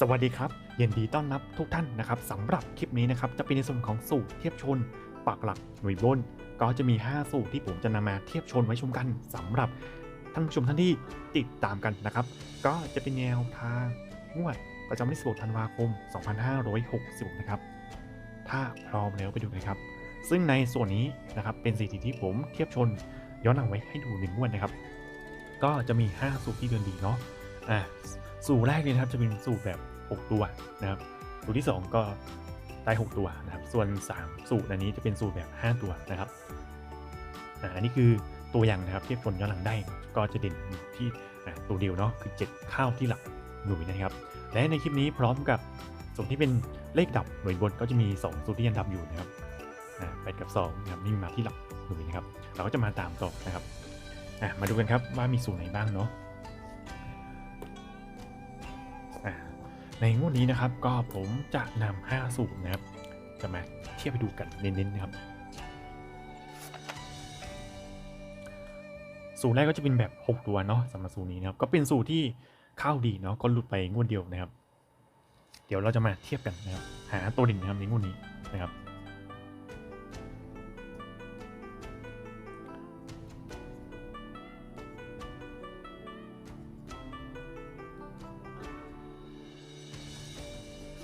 สวัสดีครับยินดีต้อนรับทุกท่านนะครับสำหรับคลิปนี้นะครับจะเป็นในส่วนของสูตรเทียบชนปักหลักหน่วยบน ก็จะมี 5 สูตรที่ผมจะนำมาเทียบชนไว้ชมกันสำหรับท่านผู้ชมท่านที่ติดตามกันนะครับ ก็จะเป็นแนวทางงวดประจำวันที่16ธันวาคม 2566นะครับ ถ้าพร้อมแล้วไปดูเลยครับ ซึ่งในส่วนนี้นะครับเป็นสถิติที่ผมเทียบชนย้อนหลังไว้ให้ดูหนึ่งงวดนะครับ ก็จะมี 5 สูตรที่เดินดีเนาะอ่า สูตรแรกเนี่ยนะครับจะเป็นสูตรแบบ 6 ตัวนะครับ สูตรที่ 2 ก็ได้ 6 ตัวนะครับ ส่วน 3 สูตรอันนี้จะเป็นสูตรแบบ 5 ตัวนะครับอันนี้คือตัวอย่างนะครับเทียบผลย้อนหลังได้ก็จะเด่นอยู่ที่ตัวเดียวเนาะคือ 7 ข้าวที่หลักหน่วยนะครับ และในคลิปนี้พร้อมกับสูตรที่เป็นเลขดับหน่วยบนก็จะมี 2 สูตรที่ยังดับอยู่นะครับแปดกับ2นะครับนี่มาที่หลักหน่วยนะครับ เราก็จะมาตามต่อนะครับมาดูกันครับว่ามีสูตรไหนบ้างเนาะ ในงวดนี้นะครับก็ผมจะนำ5สูตรนะครับ จะมาเทียบไปดูกันเน้นๆนะครับ สูตรแรกก็จะเป็นแบบ 6 ตัวเนาะสำหรับสูตรนี้นะครับ ก็เป็นสูตรที่เข้าดีเนาะก็หลุดไปงวดเดียวนะครับ เดี๋ยวเราจะมาเทียบกันนะครับ หาตัวดิ่งนะครับในงวดนี้นะครับ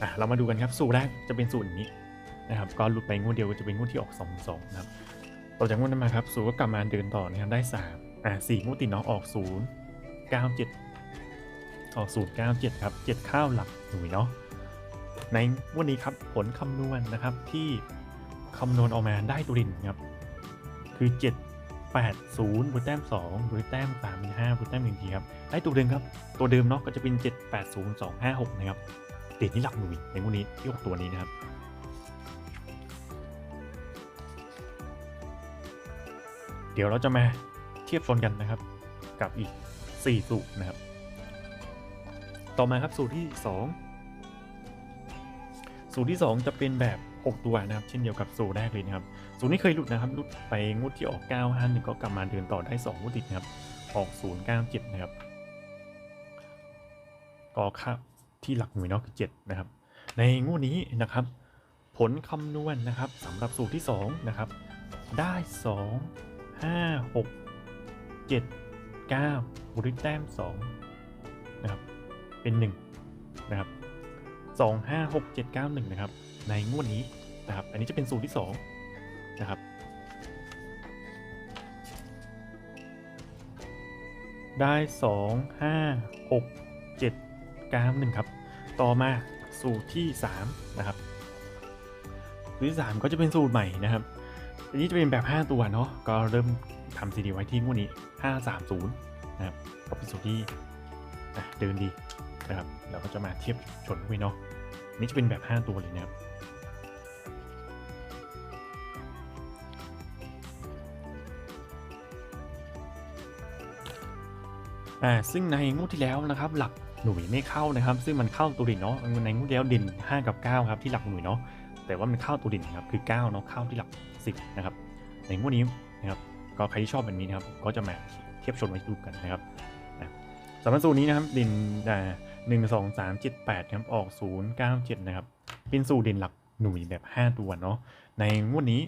อะเรามาดูกันครับสูตรแรกจะเป็นสูตรนี้นะครับก็หลุดไปงวดเดียวก็จะเป็นงวดที่ออก2 2นะครับต่อจากงวดนั้นมาครับสูตรก็กลับมาเดินต่อนะครับได้3อะ4งวดติดเนาะออก 0 9 7 ออก 0 9 7 ครับ 7 ข้าวหลักหน่วยเนาะในงวันนี้ครับผลคำนวณนะครับที่คำนวณออกมาได้ตัวดินครับคือ 7 8 0บวกแต้ม2บวกแต้ม3เป็น5บวกแต้ม1ทีครับได้ตัวเดิมครับตัวเดิมเนาะก็จะเป็น 7 8 0 2 5 6 นะครับ เด่นที่หลักหน่วยในวันนี้ที่6ตัวนี้นะครับเดี๋ยวเราจะมาเทียบชนกันนะครับ กับอีก 4 สูตรนะครับ ต่อมาครับสูตรที่ 2 สูตรที่ 2 จะเป็นแบบ 6 ตัวนะครับ เช่นเดียวกับสูตรแรกเลยนะครับ สูตรนี้เคยหลุดนะครับหลุดไปงวดที่ออก 9 5 1 ก็กลับมาเดินต่อได้2งวดติดนะครับออก 0 9 7 นะครับก็ค่า ที่หลักหน่วยเนาะคือ7นะครับ ในงวดนี้นะครับ ผลคำนวณนะครับสำหรับสูตรที่2นะครับ ได้ 2 5 6 7 9บริแต้ม2นะครับ เป็น 1 นะครับ 2 5 6 7 9 1 นะครับ ในงวดนี้นะครับ อันนี้จะเป็นสูตรที่2นะครับ ได้ 2 5 6 7 9 1ครับ ต่อมาสูตรที่ 3 นะครับ สูตรที่ 3 ก็จะเป็นสูตรใหม่นะครับ อันนี้จะเป็นแบบ 5 ตัวเนาะ ก็เริ่มทำซีดีไว้ที่งวดนี้ 530 นะครับ ก็เป็นสูตรที่เดินดีนะครับ เราก็จะมาเทียบชนด้วยเนาะนนี้จะเป็นแบบ 5 ตัวเลยนะครับอ่าซึ่งในงวดที่แล้วนะครับหลัก หน่วยไม่เข้านะครับ ซึ่งมันเข้าตัวเด่นเนาะในงวดที่แล้วด่น5 กับ 9 ครับที่หลักหน่วยเนาะแต่ว่ามันเข้าตัวเด่นครับคือ9เนาะเข้าที่หลัก 10 นะครับ ในงวดนี้นะครับก็ใครที่ชอบแบบนี้นะครับก็จะมาเทียบชนไว้ดูกันนะครับนะสำหรับสูตรนี้นะครับด่นอ่าหนึ่งสองสามเจ็ดแปดครับออกศูนย์เก้าเจ็ดนะครับเป็นสูตรด่นหลักหน่วยแบบ 5 ตัวเนาะในงวดนี้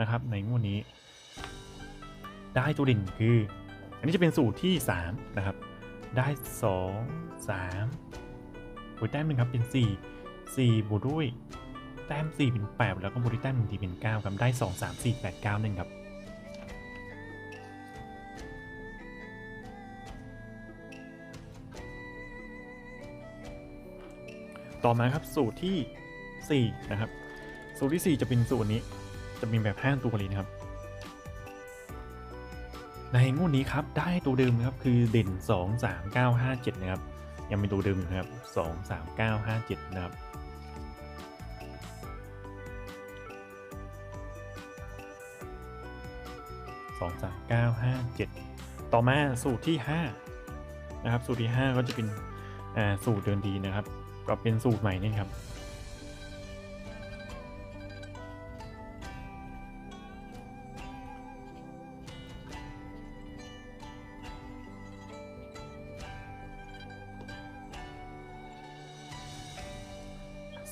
นะครับในงวดนี้ ได้ตัวด่นคือ อันนี้จะเป็นสูตรที่ 3 นะครับ ได้2 3บวกแต้มหนึ่งครับเป็น4 4บวกด้วยแต้ม4เป็น8แล้วก็บวกด้วยแต้มหนึ่งทีเป็น9ครับได้2 3 4 8 9 1ครับต่อมาครับสูตรที่ 4 นะครับ สูตรที่ 4 จะเป็นสูตรนี้จะมีแบบ 5 ตัวเลยนะครับ ในงวดนี้ครับได้ตัวเดิมครับคือเด่น 2 3 9 5 7 นะครับ ยังเป็นตัวเดิมอยู่นะครับ 2 3 9 5 7 นะครับ 2 3 9 5 7 ต่อมาสูตรที่ 5 นะครับ สูตรที่ 5 ก็จะเป็นอ่าสูตรเดินดีนะครับ ก็เป็นสูตรใหม่นี่ครับ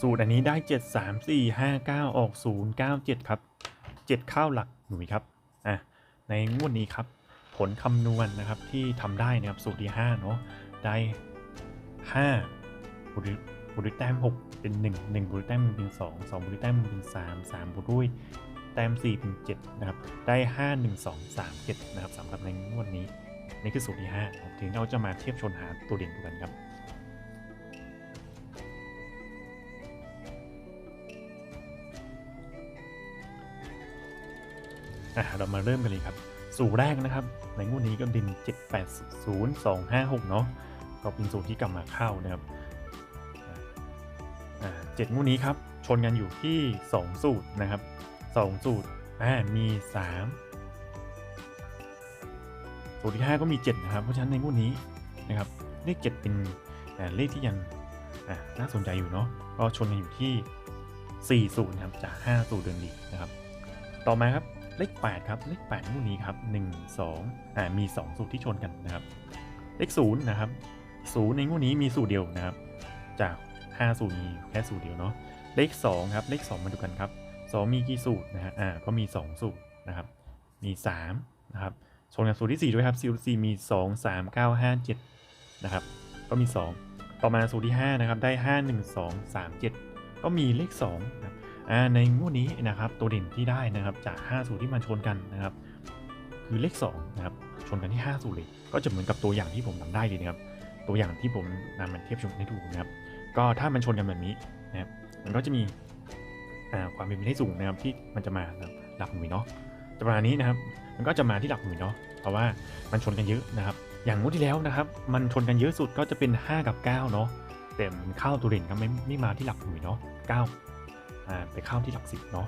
สูตรอันนี้ได้ 7 3 4 5 9 ออก 0 9 7 ครับ 7 เข้าหลักหน่วยครับอะในงวดนี้ครับ ผลคำนวณนะครับที่ทำได้นะครับสูตรที่5เนาะได้5บุริบุริแต้ม 6 เป็น 1 1บุริแต้มเป็น 2 2บุริแต้มเป็น 3 3บุรุยแต้ม4เป็น7นะครับได้ 5 1 2 3 7นะครับสำหรับในงวดนี้นี่คือสูตรที่5นะครับทีนี้เราจะมาเทียบชนหาตัวเด่นดูกันครับ อะเรามาเริ่มกันเลยครับ สูตรแรกนะครับ ในงวดนี้ก็ดิน780256 เนาะก็เป็นสูตรที่กลับมาเข้านะครับเจ็ดงวดนี้ครับ ชนกันอยู่ที่ 2 สูตรนะครับ 2 สูตรอ่ามี 3 สูตรที่ 5 ก็มี 7 นะครับ เพราะฉะนั้นในงวดนี้นะครับเลข7เป็นเลขที่ยังน่าสนใจอยู่เนาะก็ชนกันอยู่ที่ 4 สูตรนะครับจาก 5 สูตรเดิมดีนะครับ ต่อมาครับ เลข 8 ครับ เลข8นู่นนี้ครับ 1 2อ่ามี 2 สูตรที่ชนกันนะครับ เลข0นะครับ0ในงวดนี้มีสูตรเดียวนะครับ จาก 5 สูตรมีแค่สูตรเดียวเนาะ เลข 2 ครับ เลข 2 มาดูกันครับ 2 มีกี่สูตรนะฮะอ่าก็มี 2 สูตรนะครับ มี 3 นะครับชนกับสูตรที่ 4 ด้วยครับสูตรที่4มี 2 3 9 5 7 นะครับ ก็มี 2 ต่อมาสูตรที่ 5 นะครับ ได้ 5 1 2 3 7 ก็มีเลข2นะครับอ่า ในงวดนี้นะครับตัวเด่นที่ได้นะครับจาก5สูตรที่มันชนกันนะครับ คือเลข2นะครับชนกันที่5สูตรเลย ก็จะเหมือนกับตัวอย่างที่ผมทำได้เลยนะครับ ตัวอย่างที่ผมนำมันเทียบชมให้ดูนะครับ ก็ถ้ามันชนกันแบบนี้นะครับมันก็จะมีความเป็นไปได้สูงนะครับที่มันจะมาหลักหน่วยเนาะจะประมาณนี้นะครับ มันก็จะมาที่หลักหน่วยเนาะเพราะว่ามันชนกันเยอะนะครับ อย่างงวดที่แล้วนะครับ มันชนกันเยอะสุดก็จะเป็น 5 กับ 9 เนาะแต่มันเข้าตัวเด่นครับไม่ไม่มาที่หลักหน่วยเนาะ9อ่า ไปเข้าที่หลักสิบเนาะ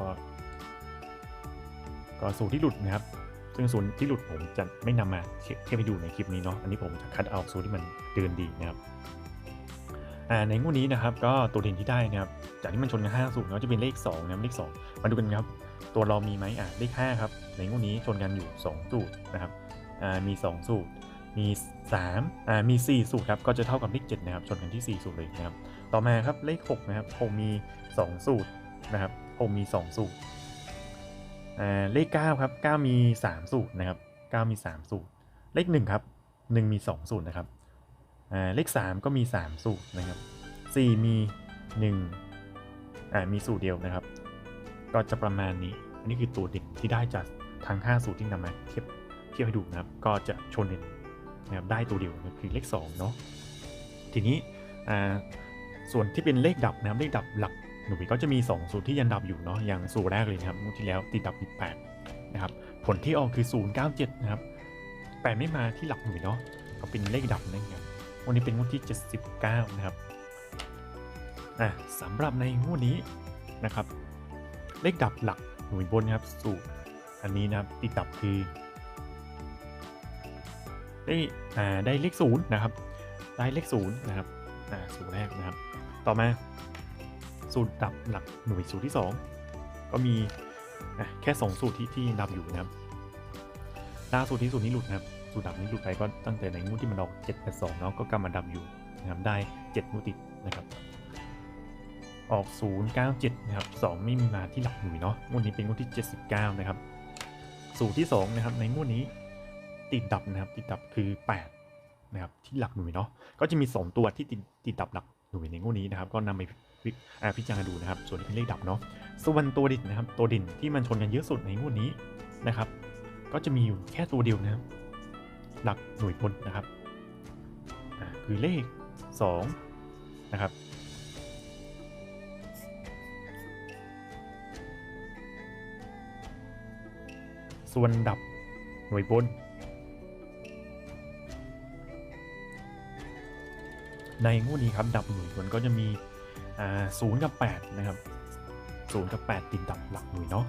ก็ก็สูตรที่หลุดนะครับ ซึ่งสูตรที่หลุดผมจะไม่นำมาเทียบเทียบไปดูในคลิปนี้เนาะ อันนี้ผมจะคัดเอาสูตรที่มันเดินดีนะครับในงวดนี้นะครับก็ตัวเด่นที่ได้นะครับจากที่มันชนกัน5สูตรเนาะจะเป็นเลข2นะครับเลข 2 มาดูกันครับ ตัวเรามีไหมอ่าเลข5ครับในงวดนี้ชนกันอยู่2สูตรนะครับอ่ามี 2 สูตรมี3อ่ามี 4 สูตรครับก็จะเท่ากับเลข7นะครับชนกันที่ 4 สูตรเลยนะครับ ต่อมาครับเลข6นะครับผมมี 2 สูตรนะครับผมมี 2 สูตรเลข9ครับ9มี 3 สูตรนะครับ9มี 3 สูตร เลข1ครับ1มี 2 สูตรนะครับเลข 3 ก็มี 3 สูตรนะครับ 4 มี1อ่ามีสูตรเดียวนะครับ ก็จะประมาณนี้ อันนี้คือตัวเด่นที่ได้จากทั้ง 5 สูตรที่นำมาเทียบเทียบให้ดูนะครับ ก็จะชนเด่นนะครับได้ตัวเดียวคือเลข2เนาะทีนี้อ่า ส่วนที่เป็นเลขดับนะครับเลขดับหลักหน่วยก็จะมี 2 สูตรที่ยันดับอยู่เนาะอย่างสูตรแรกเลยนะครับงวดที่แล้วติดดับ18นะครับผลที่ออกคือ 097 นะครับแปดไม่มาที่หลักหน่วยเนาะก็เป็นเลขดับนะครับวันนี้เป็นงวดที่ 79 นะครับอะสำหรับในงวดนี้นะครับ เลขดับหลักหน่วยบนนะครับ สูตรอันนี้นะครับติดดับคือได้อ่าได้เลขศูนย์นะครับ ได้เลขศูนย์นะครับ อ่าสูตรแรกนะครับ ต่อมาสูตรดับหลักหน่วยสูตรที่ 2 ก็มีแค่ 2 สูตรที่ที่ดับอยู่นะครับล่าสูตรที่สูตรนี้หลุดนะครับสูตรดับนี้หลุดไปก็ตั้งแต่ในงวดที่มันออก7 8 2เนาะก็กลับมาดับอยู่นะครับได้7งวดติดนะครับออก0 9 7นะครับ2ไม่มีมาที่หลักหน่วยเนาะงวดนี้เป็นงวดที่ 79นะครับสูตรที่2นะครับในงวดนี้ติดดับนะครับติดดับคือ 8 นะครับที่หลักหน่วยเนาะก็จะมี 2 ตัวที่ติดติดดับหลักหน่วยในงวดนี้นะครับ ก็นำไปพิจารณาดูนะครับ ส่วนที่เป็นเลขดับเนาะส่วนตัวดินนะครับ ตัวดินที่มันชนกันเยอะสุดในงวดนี้นะครับ ก็จะมีอยู่แค่ตัวเดียวนะครับ หลักหน่วยบนนะครับคือเลข2นะครับส่วนดับหน่วยบน ในงวดนี้ครับดับหน่วยบนก็จะมีศูนย์กับแปดนะครับศูนย์กับแปดติดดับหลักหน่วยเนาะ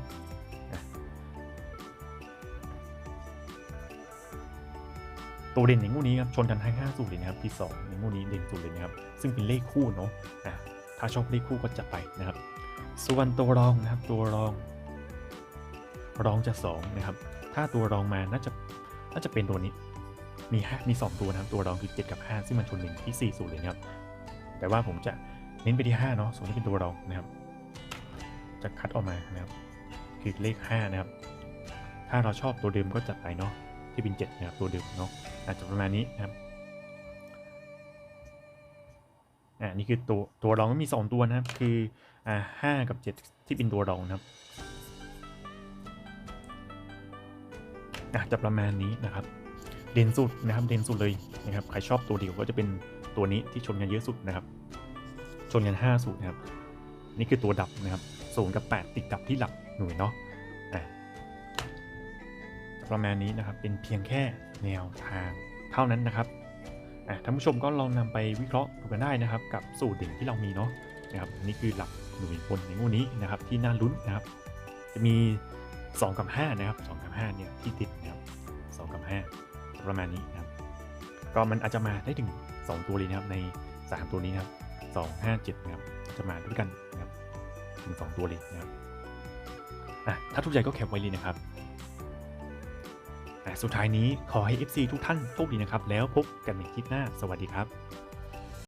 ตัวเด่นในงวดนี้ครับชนกันทั้งห้าสูตรเลยนะครับที่สองในงวดนี้เด่นสุดเลยนะครับ ซึ่งเป็นเลขคู่เนาะอะถ้าชอบเลขคู่ก็จัดไปนะครับ ส่วนตัวรองนะครับตัวรอง รองจะสองนะครับถ้าตัวรองมาน่าจะน่าจะเป็นตัวนี้ มีห้ามี 2 ตัวนะครับตัวรองคือ 7 กับ 5 ซึ่งมันชนหนึ่งที่4สูตรเลยนะครับแต่ว่าผมจะเน้นไปที่5เนาะส่วนที่เป็นตัวรองนะครับ จะคัดออกมานะครับคือเลข 5 นะครับ ถ้าเราชอบตัวเดิมก็จัดไปเนาะที่เป็น 7 นะครับตัวเดิมเนาะอาจจะประมาณนี้นะครับอ่านี่คือตัวตัวรองก็มี 2 ตัวนะครับคืออ่าห้ากับ 7 ที่เป็นตัวรองนะครับอะจะประมาณนี้นะครับ เด่นสุดนะครับเด่นสุดเลยนะครับใครชอบตัวเดียวก็จะเป็นตัวนี้ที่ชนกันเยอะสุดนะครับ ชนกัน5สูตรนะครับ นี่คือตัวดับนะครับศูนย์กับ 8 ติดดับที่หลักหน่วยเนาะอ่ประมาณนี้นะครับเป็นเพียงแค่แนวทางเท่านั้นนะครับท่านผู้ชมก็ลองนำไปวิเคราะห์ดูกันได้นะครับ กับสูตรเด่นที่เรามีเนาะนะครับนี่คือหลักหน่วยบนในงวดนี้นะครับ ที่น่าลุ้นนะครับ จะมี 2 กับ 5 นะครับ 2 กับ 5 เนี่ยที่ติดนะครับ2กับ 5 ประมาณนี้นะครับ ก็มันอาจจะมาได้ถึง 2 ตัวเลยนะครับ ใน 3 ตัวนี้นะครับ2 5 7นะครับจะมาด้วยกันนะครับถึง 2 ตัวเลยนะครับอะถ้าทุกใจก็แคปไว้เลยนะครับอะสุดท้ายนี้ขอให้ FC ทุกท่านโชคดีนะครับ แล้วพบกันในคลิปหน้า สวัสดีครับ